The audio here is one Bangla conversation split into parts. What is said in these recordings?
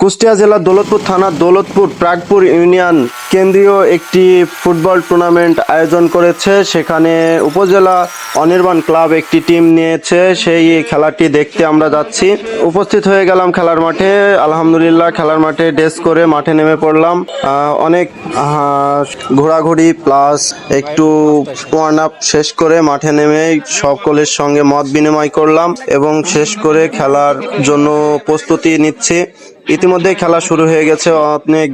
কুষ্টিয়া জেলার দৌলতপুর থানা দৌলতপুর প্রাগপুর ইউনিয়ন কেন্দ্রীয় একটি ফুটবল টুর্নামেন্ট আয়োজন করেছে। সেখানে উপজেলা অনির্বাণ ক্লাব একটি টিম নিয়েছে। সেই খেলাটি দেখতে আমরা যাচ্ছি। উপস্থিত হয়ে গেলাম খেলার মাঠে। আলহামদুলিল্লাহ, খেলার মাঠে ড্রেস করে মাঠে নেমে পড়লাম। অনেক ঘোরাঘুরি প্লাস একটু ওয়ার্ন আপ শেষ করে মাঠে নেমে সকলের সঙ্গে মত বিনিময় করলাম এবং শেষ করে খেলার জন্য প্রস্তুতি নিচ্ছি। ইতিমধ্যে খেলা শুরু হয়ে গেছে। অনেক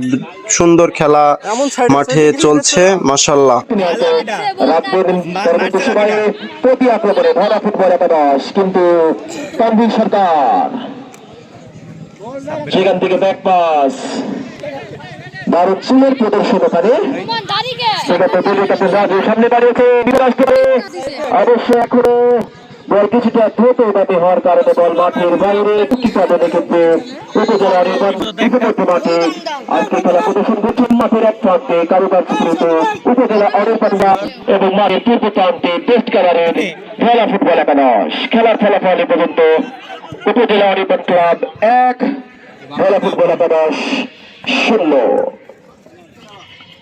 সুন্দর খেলা মাঠে চলছে মাসাল্লাহ কিন্তু সরকার সেখান থেকে ব্যাক পাস দারুণ চুলের প্রদর্শন ওখানে সেখানে সামনে দাঁড়িয়েছে যুবরাষ্ট্রে অবশ্য এখনও বল কিছুটা দ্রুত গতি হওয়ার কারণে বল মাঠের বাইরে কারণে কিন্তু উপজেলার বিপরীত মাঠে আজকে খেলা প্রদর্শন করছেন মাঠের এক প্রান্তে কারুকার্য দ্রুত উপজেলা অনির্বাণা এবং মাঠের পূর্ব প্রান্তে টেস্ট কালারের খেলা ফুটবল একাদশ। খেলার ফলাফল এ পর্যন্ত উপজেলা অনির্বাণ ক্লাব এক খেলা ফুটবল একাদশ শূন্য।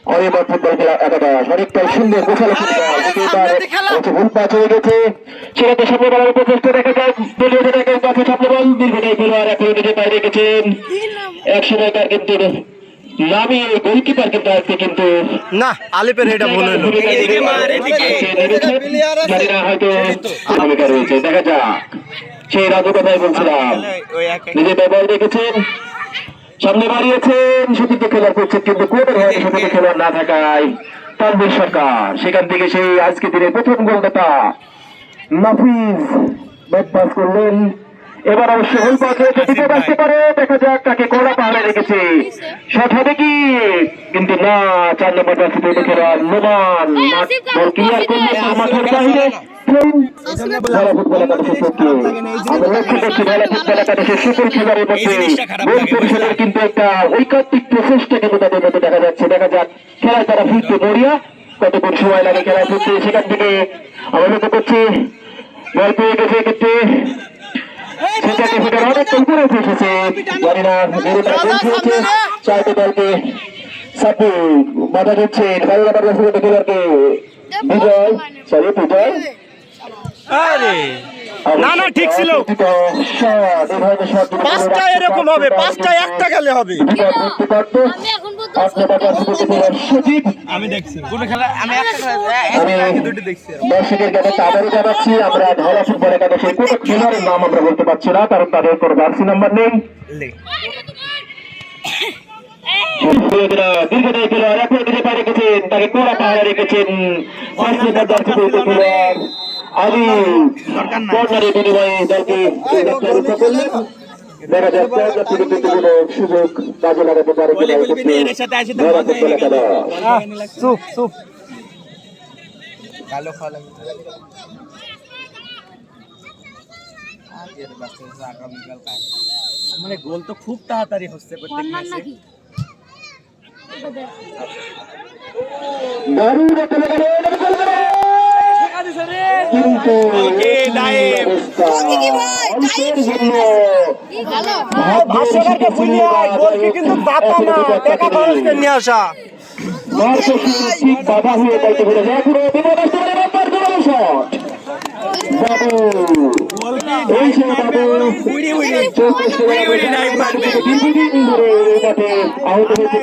অনেকবার ফুটবল খেলা একাদশ অনেকটাই সুন্দর গোছালো ফুটবল ভুল গেছে। সেক্ষেত্রে সামনে বলার প্রচেষ্টা দেখা যায় দলীয় জায়গায় কাছে সামনে বল। দীর্ঘটাই খেলোয়াড় এখন নিজে বাইরে রেখেছেন। এক সময়কার কিন্তু নামিয়ে গোলকিপার কিন্তু আজকে কিন্তু না আলিপের এটা ভুল হলো। না হয়তো ভূমিকা রয়েছে। দেখা যাক। সেই রাজু কথাই বলছিলাম। নিজে বল রেখেছেন। সামনে বাড়িয়েছেন সতীর্থ খেলার করছেন কিন্তু কোর্টের হয়তো সতীর্থ খেলার না থাকায় তানভীর সরকার। সেখান থেকে সেই আজকে দিনের প্রথম গোলদাতা নাফিজ ব্যাট পাস করলেন। এবার অবশ্য পাস হয়েছে বিপদ আসতে পারে দেখা যাক তাকে কড়া পাহাড়ে রেখেছে। শট হবে কি? কিন্তু না চার নম্বর জার্সি পরে খেলোয়াড় নোমান। বল ক্লিয়ার করলেন না মাঠের খেলা আমরা খেলা কিন্তু একটা ঐকান্তিক প্রচেষ্টা কিন্তু তাদের মধ্যে দেখা যাচ্ছে। দেখা যাক খেলায় তারা ফিরতে মরিয়া কতক্ষণ সময় লাগে খেলায় ফিরতে? সেখান থেকে আমরা লক্ষ্য করছি বল পেয়ে গেছে ক্ষেত্রে সেটাকে ফিটার অনেক উপরে উঠে এসেছে জানি না মেরুটা খেয়েছে চাইতে দলকে সাপোর্ট বাধা দিচ্ছে খেলা বাধা দিচ্ছে বিজয় সরি বিজয়। না, না, ঠিক ছিল। পাঁচটা এরকম হবে পাঁচটা একটা গেলে হবে। আমি এখন পর্যন্ত সচিব আমি দেখছি। কোন খেলা আমি একটা খেলা আমি দুটো দেখছি। দর্শকের কাছে তাদেরও জানাচ্ছি আমরা ধরা ফুটবল একাদশে কোনো খেলোয়াড়ের নাম আমরা বলতে পারছি না কারণ তাদের কোনো জার্সি নাম্বার নেই। দীর্ঘদায়ী খেলোয়াড় এখন দিতে পারে রেখেছেন তাকে কোড়া পাহাড়ে রেখেছেন আলী কর্নারের বিনিময়ে দলকে রক্ষা করলেন দেখা যাক কিন্তু কোনো সুযোগ কাজে লাগাতে পারে হয়ে কালো খাওয়া লাগবে মানে গোল তো খুব তাড়াতাড়ি হচ্ছে প্রত্যেক কিন্তু করে ঠিক বাধা হয়ে শট। বাবু, এই সে বাবু, চৌত্রিশ আহত হয়েছে